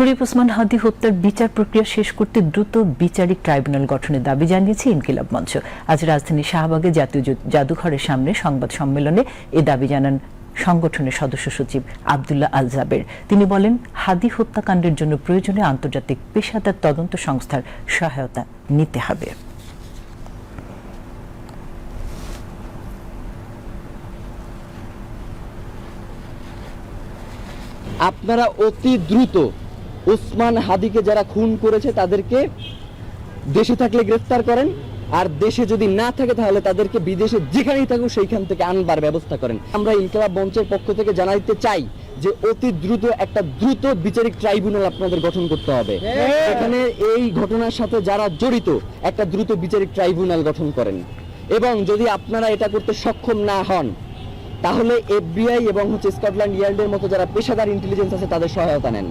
শরীফ ওসমান হাদি হত্যার বিচার প্রক্রিয়া শেষ করতে দ্রুত বিচারিক ট্রাইব্যুনাল গঠনের দাবি জানিয়েছে ইনকিলাব মঞ্চ। আজ রাজধানীর শাহবাগে জাতীয় জাদুঘরের সামনে সংবাদ সম্মেলনে এ দাবি জানান সংগঠনের সদস্য সচিব আবদুল্লাহ আল জাবের। তিনি বলেন, হাদি হত্যাকাণ্ডের জন্য প্রয়োজনে আন্তর্জাতিক পেশাদার তদন্ত সংস্থার সহায়তা নিতে হবে। আপনারা অতি দ্রুত ওসমান হাদিকে যারা খুন করেছে তাদেরকে দেশে থাকলে গ্রেফতার করেন আর দেশে যদি না থাকে তাহলে তাদেরকে বিদেশে যেখানেই থাকুক সেইখান থেকে আনবার ব্যবস্থা করেন। আমরা ইনকলাব মঞ্চের পক্ষ থেকে জানাইতে চাই যে অতি দ্রুত একটা দ্রুত বিচারিক ট্রাইব্যুনাল আপনাদের গঠন করতে হবে। এখানে এই ঘটনার সাথে যারা জড়িত একটা দ্রুত বিচারিক ট্রাইব্যুনাল গঠন করেন। এবং যদি আপনারা এটা করতে সক্ষম না হন তাহলে এফবিআই এবং হচ্ছে স্কটল্যান্ড ইয়ার্ডের মতো যারা পেশাদার ইন্টেলিজেন্স আছে তাদের সহায়তা নেন।